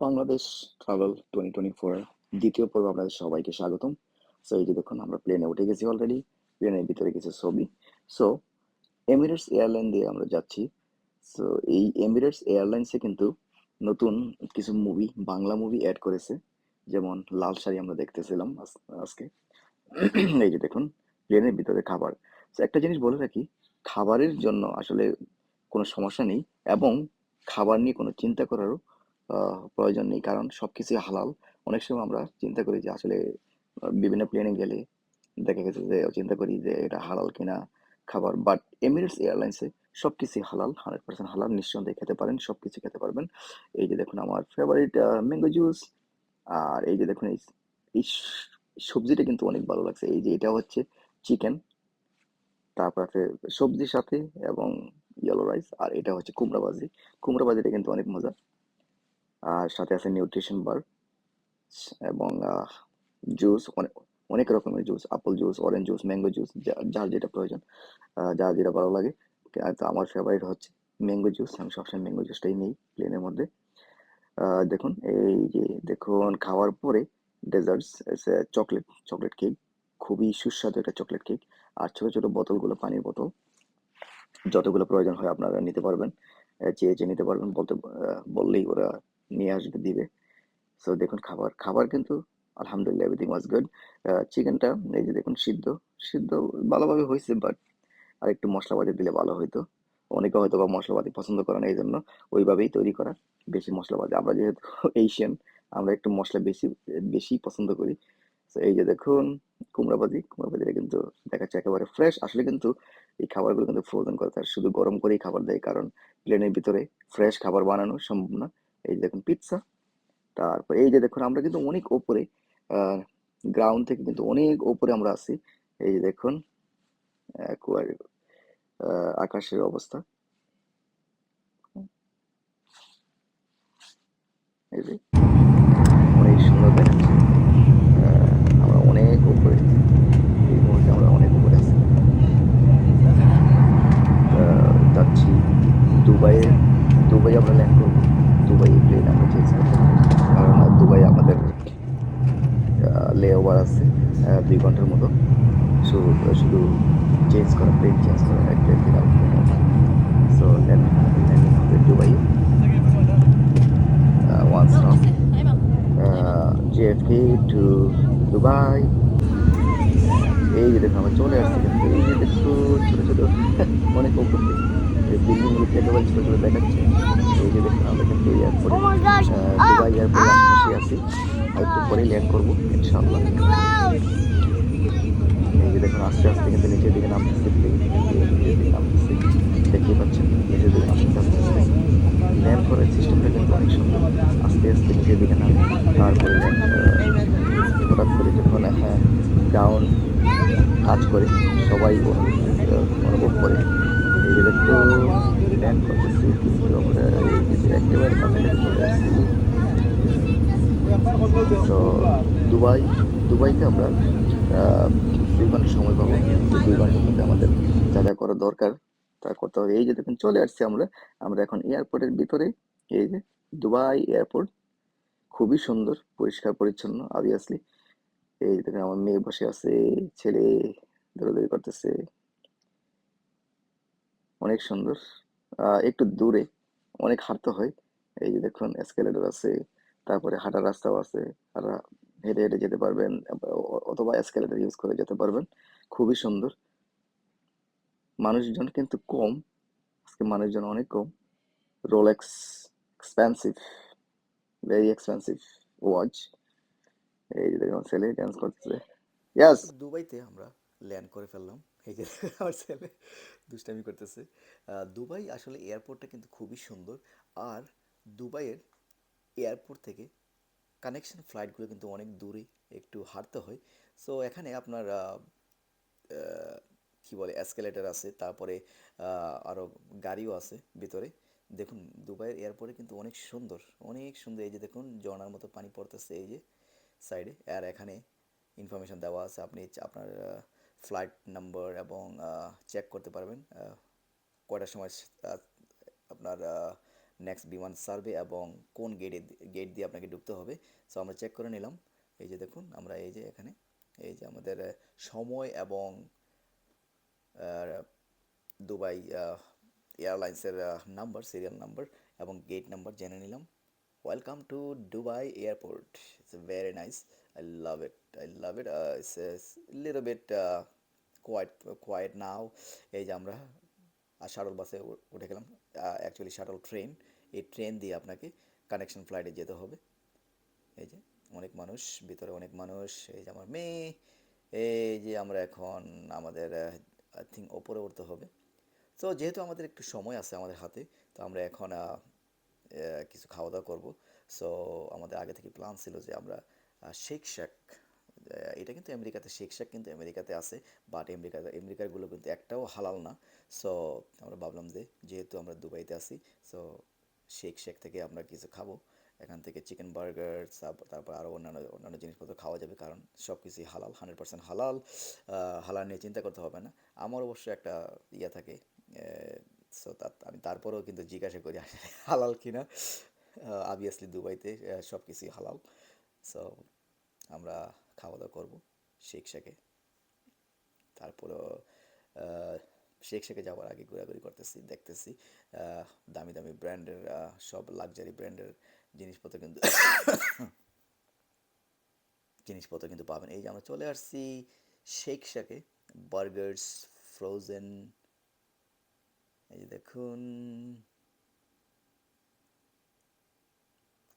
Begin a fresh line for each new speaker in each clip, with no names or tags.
Bangladesh travel twenty twenty four দ্বিতীয় পর্ব আপনাদের সবাইকে স্বাগতম। সো এই যে দেখুন, আমরা প্লেনে উঠে গেছি অলরেডি প্লেনের ভিতরে কিছু ছবি। সো এমিরেটস এয়ারলাইন দিয়ে আমরা যাচ্ছি। সো এই এমিরেটস এয়ারলাইন্সে কিন্তু নতুন কিছু মুভি বাংলা মুভি অ্যাড করেছে। যেমন, লাল শাড়ি আমরা দেখতেছিলাম আজ- আজকে। এই যে দেখুন প্লেনের ভিতরে খাবার। সো একটা জিনিস বলে রাখি, খাবারের জন্য আসলে কোনো সমস্যা নেই এবং খাবার নিয়ে কোনো চিন্তা করারও প্রয়োজন নেই। কারণ সবকিছুই হালাল। অনেক সময় আমরা চিন্তা করি যে আসলে বিভিন্ন প্লেনে গেলে দেখা গেছে যে চিন্তা করি যে এটা হালাল কিনা খাবার। বাট এমিরেটস এয়ারলাইন্সে সবকিছুই হালাল হান্ড্রেড পার্সেন্ট হালাল। নিঃসন্দেহে খেতে পারেন সবকিছু খেতে পারবেন। এই যে দেখুন আমার ফেভারিট ম্যাঙ্গো জুস আর এই যে দেখুন এই এই সবজিটা কিন্তু অনেক ভালো লাগছে। এই যে এটা হচ্ছে চিকেন তারপর আছে সবজির সাথে এবং ইয়েলো রাইস আর এটা হচ্ছে কুমড়া ভাজি কুমড়া ভাজিটা কিন্তু অনেক মজা আর সাথে আছে নিউট্রিশন বার এবং জুস অনেক রকমের juice apple juice orange juice mango juice যার যেটা প্রয়োজন যার যেটা ভালো লাগে। তো আমার ফেভারিট হচ্ছে ম্যাঙ্গো জুস আমি সবসময় ম্যাঙ্গো জুসটাই নিই প্লেনের মধ্যে। দেখুন, এই যে, দেখুন, খাওয়ার পরে ডেজার্টস চকলেট চকলেট কেক খুবই সুস্বাদু একটা চকলেট কেক আর ছোটো ছোটো বোতলগুলো পানির বোতল, যতগুলো প্রয়োজন হয় আপনারা নিতে পারবেন চেয়ে চেয়ে নিতে পারবেন, বলতে বললেই ওরা নিয়ে আসবে, দিবে। সো দেখুন খাবার খাবার কিন্তু আলহামদুলিল্লাহ এভরিথিং ওয়াজ গুড চিকেনটা এই যে দেখুন সিদ্ধ সিদ্ধ ভালোভাবে হয়েছে বাট আর একটু মশলাপাতি দিলে ভালো হতো অনেকে হয়তো বা মশলাপাতি পছন্দ করে না এই জন্য ওইভাবেই তৈরি করা বেশি মশলাপাতি। আমরা যেহেতু এশিয়ান আমরা একটু মশলা বেশি বেশি পছন্দ করি। তো এই যে দেখুন কুমড়াবাজি কুমড়াবাজিটা কিন্তু দেখাচ্ছে একেবারে ফ্রেশ আসলে কিন্তু এই খাবারগুলো কিন্তু ফ্রোজেন করে তার শুধু গরম করেই খাবার দেয়, কারণ প্লেনের ভিতরে ফ্রেশ খাবার বানানো সম্ভব না। এই যে দেখুন পিৎজা তারপর এই যে দেখুন আমরা কিন্তু অনেক ওপরে গ্রাউন্ড থেকে কিন্তু অনেক ওপরে আমরা আছি এই যে দেখুন আকাশের অবস্থা। এই অনেক সুন্দর দেখাচ্ছে আমরা অনেক উপরে এই মুহূর্তে আমরা অনেক উপরে আছি। যাচ্ছি দুবাইয়ে দুবাই আমরা ল্যান্ড করব দুবাই প্লেন আমরা চেঞ্জ করব কারণ দুবাই আমাদের লে ওভার আছে আহ, দুই ঘণ্টার মতো। শুধু শুধু চেঞ্জ করা প্লেন চেঞ্জ করা এক প্লেন থেকে আরেক প্লেনে so landing Dubai one stop JFK to Dubai এই যে দেখুন আমরা চলে আসছি। কিন্তু এই যে দেখুন ছোটো ছোটো অনেক উপর থেকে। বিল্ডিংগুলো একেবারে ছোটো ছোটো দেখাচ্ছে। এই যে আমরা কিন্তু এয়ারপোর্টে! দুবাই এয়ারপোর্টে আশেপাশে আছি একটু পরেই ল্যান্ড করব ইনশাআল্লাহ। যে দেখুন, আস্তে আস্তে কিন্তু নিচের দিকে নামতেছে নিচের দিকে নামতেছে দেখতেই পাচ্ছেন, নিচের দিকে নামতেছে আস্তে আস্তে। ল্যান্ড করার সিস্টেমটা কিন্তু অনেক সুন্দর। আস্তে আস্তে নিচের দিকে নাম। তারপরে হঠাৎ করে যখন হ্যাঁ ডাউন কাজ করে, সবাই অনুভব করে। যে দেখো ল্যান্ড করতেছে আমরা একেবারে কাছাকাছি চলে আসছি। তো, দুবাই, দুবাইতে আমরা দুই ঘণ্টা সময় পাবো। এই দুই ঘণ্টার মধ্যে আমাদের যা যা করা দরকার তা করতে হবে। এই যে দেখুন, চলে আসছি আমরা। আমরা এখন এয়ারপোর্টের ভিতরে। এই যে দুবাই এয়ারপোর্ট, খুবই সুন্দর, পরিষ্কার, পরিচ্ছন্ন অবভিয়াসলি এই যে দেখুন, আমার মেয়ে বসে আছে, ছেলে দৌড়াদৌড়ি করতেছে। অনেক সুন্দর। একটু দূরে, অনেক হাঁটতে হয়। এই যে দেখুন এসকেলেটর আছে, তারপরে হাঁটার রাস্তাও আছে। আর হেঁটে হেঁটে যেতে পারবেন, অথবা এসকেলেটর ইউজ করে যেতে পারবেন। খুবই সুন্দর। মানুষজন কিন্তু কম, আজকে মানুষজন অনেক কম। Rolex expensive very expensive watch এই যে দেখুন, ছেলে ডান্স করতেছে। ইয়াস
দুবাইতে আমরা ল্যান্ড করে ফেললাম। এই যে আমার ছেলে দুষ্টামি করতেছে। দুবাই আসলে এয়ারপোর্টটা কিন্তু খুবই সুন্দর। আর দুবাইয়ের এয়ারপোর্ট থেকে কানেকশন ফ্লাইটগুলো কিন্তু অনেক দূরে একটু হাঁটতে হয়। সো এখানে আপনার কি বলে এসকেলেটর আছে, তারপরে আরও গাড়িও আছে ভিতরে। দেখুন, দুবাইয়ের এয়ারপোর্টে কিন্তু অনেক সুন্দর অনেক সুন্দর। এই যে দেখুন, ঝর্ণার মতো পানি পড়তেছে এই যে সাইডে আর এখানে ইনফরমেশন দেওয়া আছে, আপনি আপনার ফ্লাইট নাম্বার এবং চেক করতে পারবেন কয়টার সময় আপনার নেক্সট বিমান সার্ভে এবং কোন গেটে গেট দিয়ে আপনাকে ঢুকতে হবে। সো আমরা চেক করে নিলাম। এই যে দেখুন, আমরা এই যে এখানে, এই যে আমাদের সময় এবং দুবাই এয়ারলাইন্সের নাম্বার সিরিয়াল নাম্বার এবং গেট নাম্বার জেনে নিলাম। Welcome to Dubai airport it's very nice I love it I love it it's little bit quiet quiet now এই যে আমরা শাটল বাসে উঠে গেলাম। অ্যাকচুয়ালি শাটল ট্রেন এই ট্রেন দিয়ে আপনাকে কানেকশন ফ্লাইটে যেতে হবে। এই যে, অনেক মানুষ, ভিতরে অনেক মানুষ, এই যে আমার মেয়ে, এই যে আমরা এখন আমাদের আই থিঙ্ক ওপরে উঠতে হবে। তো যেহেতু আমাদের একটু সময় আছে আমাদের হাতে, তো আমরা এখন কিছু খাওয়া দাওয়া করব। সো আমাদের আগে থেকে প্ল্যান ছিল যে আমরা শেক শ্যাক এটা কিন্তু আমেরিকাতে শেক শ্যাক কিন্তু আমেরিকাতে আছে বাট আমেরিকা আমেরিকারগুলো কিন্তু একটাও হালাল না। সো আমরা ভাবলাম যে, যেহেতু আমরা দুবাইতে আছি সো শেক শ্যাক থেকে আমরা কিছু খাব। এখান থেকে চিকেন বার্গার তারপর আরও অন্যান্য অন্যান্য জিনিসপত্র খাওয়া যাবে কারণ সব কিছুই হালাল হান্ড্রেড পার্সেন্ট হালাল। হালাল নিয়ে চিন্তা করতে হবে না। আমার অবশ্য একটা ইয়ে থাকে সো তার আমি তারপরেও কিন্তু জিজ্ঞাসা করি, আসলে হালাল কিনা? অবভিয়াসলি দুবাইতে সব কিছুই হালাল। সো আমরা খাওয়া দাওয়া করব শেখ শেখে তারপরও শেখ শেখে যাওয়ার আগে ঘোরাঘুরি করতেছি, দেখতেছি দামি দামি ব্র্যান্ডের সব লাক্সারি ব্র্যান্ডের জিনিসপত্র কিন্তু জিনিসপত্র কিন্তু পাবেন। এই যে আমরা চলে আসছি শেখ শাকে বার্গার্স, ফ্রোজেন, এই যে দেখুন,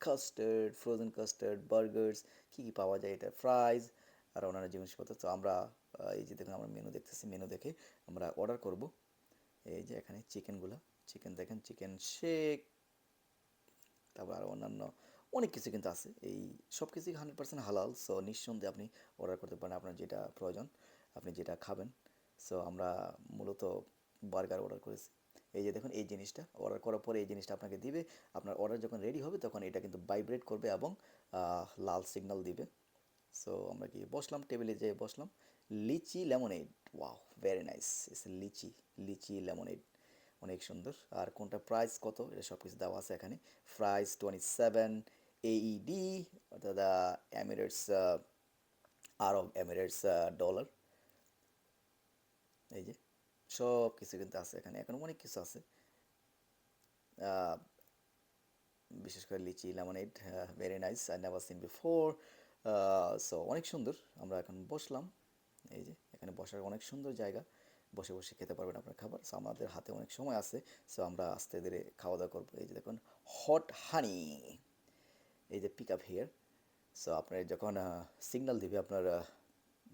কাস্টার্ড, ফ্রোজেন কাস্টার্ড, বার্গার্স, কী কী পাওয়া যায় এটা, ফ্রাইজ আর অন্যান্য জিনিসপত্র। তো আমরা এই যে দেখুন, আমরা মেনু দেখতেছি মেনু দেখে আমরা অর্ডার করব। এই যে এখানে চিকেনগুলো চিকেন দেখেন চিকেন শেক তারপর আরও অন্যান্য অনেক কিছু কিন্তু আছে। এই সব কিছুই হান্ড্রেড পার্সেন্ট হালাল সো নিঃসন্দেহে আপনি অর্ডার করতে পারেন আপনার যেটা প্রয়োজন, আপনি যেটা খাবেন। সো আমরা মূলত বার্গার অর্ডার করেছি। এই যে দেখুন, এই জিনিসটা অর্ডার করার পরে এই জিনিসটা আপনাকে দিবে। আপনার অর্ডার যখন রেডি হবে, তখন এটা কিন্তু ভাইব্রেট করবে এবং লাল সিগন্যাল দিবে। সো আমরা কি বসলাম টেবিলে যেয়ে বসলাম। Lychee lemonade wow very nice it's lychee lychee lemonade অনেক সুন্দর। আর কোনটা প্রাইস কত? এটা সব কিছু দেওয়া আছে এখানে। প্রাইস টোয়েন্টি সেভেন এইডি অর্থাৎ এমিরেটস আরব এমিরেটস ডলার এই যে সব কিছু কিন্তু আছে এখানে। এখন অনেক কিছু আছে। বিশেষ করে lychee lemonade very nice I never seen before so অনেক সুন্দর। আমরা এখন বসলাম। এই যে, এখানে বসার অনেক সুন্দর জায়গা। বসে বসে খেতে পারবেন আপনার খাবার। সো আমাদের হাতে অনেক সময় আছে। সো আমরা আস্তে ধীরে খাওয়া দাওয়া করব। এই যে দেখুন হট হানি এই যে পিক আপ হেয়ার সো আপনার যখন সিগন্যাল দিবে আপনার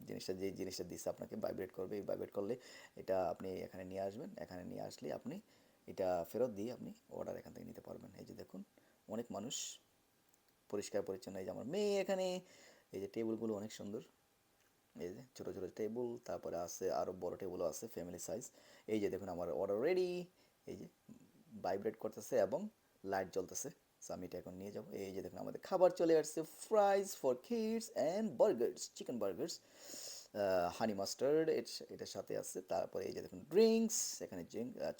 জিনিসটা যে জিনিসটা দিচ্ছে আপনাকে ভাইব্রেট করবে, এই ভাইব্রেট করলে এটা আপনি এখানে নিয়ে আসবেন। এখানে নিয়ে আসলে আপনি এটা ফেরত দিয়ে আপনি অর্ডার এখান থেকে নিতে পারবেন। এই যে দেখুন, অনেক মানুষ পরিষ্কার পরিচ্ছন্ন এই যে আমার মেয়ে এখানে। এই যে টেবিলগুলো অনেক সুন্দর। এই যে ছোটো ছোটো টেবিল তারপরে আছে আরও বড় টেবিলও আছে ফ্যামিলি সাইজ এই যে দেখুন আমার অর্ডার রেডি এই যে ভাইব্রেট করতেছে এবং লাইট জ্বলতেছে। সো আমি এটা এখন নিয়ে যাব। এই যে দেখুন আমাদের খাবার চলে আসছে। Fries for kids and burgers chicken burgers honey mustard এটার সাথে আছে। তারপরে এই যে দেখুন ড্রিঙ্কস এখানে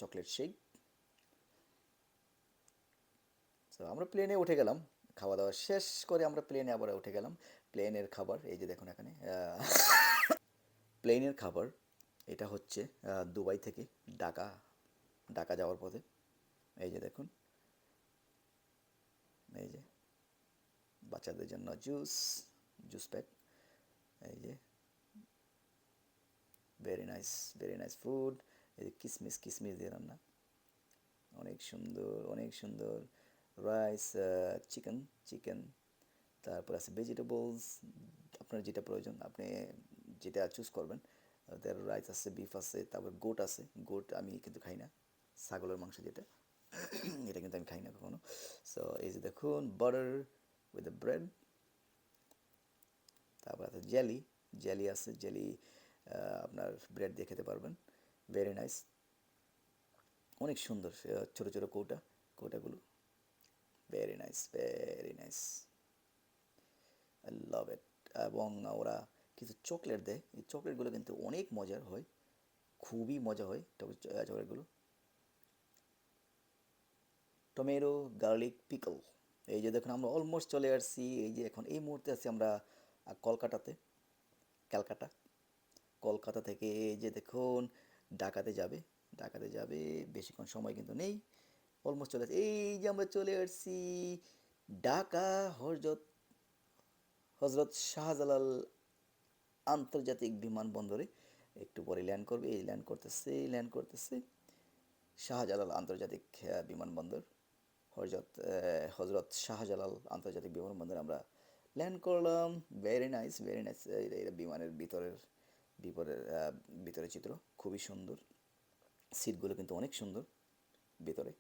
চকলেট শেক তো আমরা প্লেনে উঠে গেলাম। খাওয়া দাওয়া শেষ করে আমরা প্লেনে আবার উঠে গেলাম। প্লেনের খাবার, এই যে দেখুন এখানে প্লেনের খাবার, এটা হচ্ছে দুবাই থেকে ঢাকা ঢাকা যাওয়ার পথে। এই যে দেখুন, এই যে বাচ্চাদের জন্য জুস জুস প্যাক, এই যে very nice very nice food এই যে কিসমিস কিসমিস দিয়ে রান্না। অনেক সুন্দর অনেক সুন্দর রাইস চিকেন চিকেন তারপর আছে ভেজিটেবলস আপনার যেটা প্রয়োজন, আপনি যেটা চুজ করবেন তার রাইস আছে বিফ আছে, তারপর গোট আছে গোট আমি কিন্তু খাই না, ছাগলের মাংস যেটা, এটা কিন্তু আমি খাই না কখনো। সো এই যে দেখুন বাটার উইথ দ্য ব্রেড তারপর আছে জেলি জেলি আছে জেলি আপনার ব্রেড দিয়ে খেতে পারবেন ভেরি নাইস অনেক সুন্দর ছোটো ছোট কৌটা, কৌটাগুলো very nice very nice I love it এবং ওরা কিছু চকলেট দেয়। এই চকলেটগুলো কিন্তু অনেক মজার হয়। খুবই মজা হয় চকলেটগুলো টমেটো গার্লিক পিকল এই যে দেখুন, আমরা অলমোস্ট চলে আসছি। এই যে এখন, এই মুহূর্তে আছি আমরা কলকাতাতে, ক্যালকাটা। কলকাতা থেকে এই যে দেখুন, ঢাকাতে যাবে। ঢাকাতে যাবে, বেশিক্ষণ সময় কিন্তু নেই। অলমোস্ট চলে আসছে। এই যে আমরা চলে আসছি, ঢাকা হজরত হজরত শাহজালাল আন্তর্জাতিক বিমানবন্দরে একটু পরে ল্যান্ড করবে। এই ল্যান্ড করতেছে ল্যান্ড করতেছে। শাহজালাল আন্তর্জাতিক বিমানবন্দর। হজরত হজরত শাহজালাল আন্তর্জাতিক বিমানবন্দরে আমরা ল্যান্ড করলাম। ভেরি নাইস ভেরি নাইস এটা বিমানের ভিতরের, বিপরের ভিতরের চিত্র খুবই সুন্দর। সিটগুলো কিন্তু অনেক সুন্দর ভিতরে।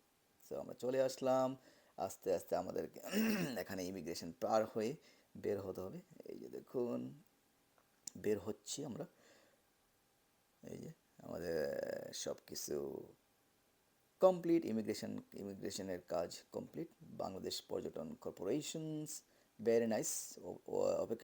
তো আমরা চলে আসলাম। আস্তে আস্তে আমাদের এখানে ইমিগ্রেশন পার হয়ে বের হতে হবে। এই যে দেখুন, বের হচ্ছি আমরা। এই যে আমাদের সব কিছু কমপ্লিট ইমিগ্রেশন ইমিগ্রেশনের কাজ কমপ্লিট বাংলাদেশ পর্যটন কর্পোরেশনস ভেরি নাইস অপেক্ষা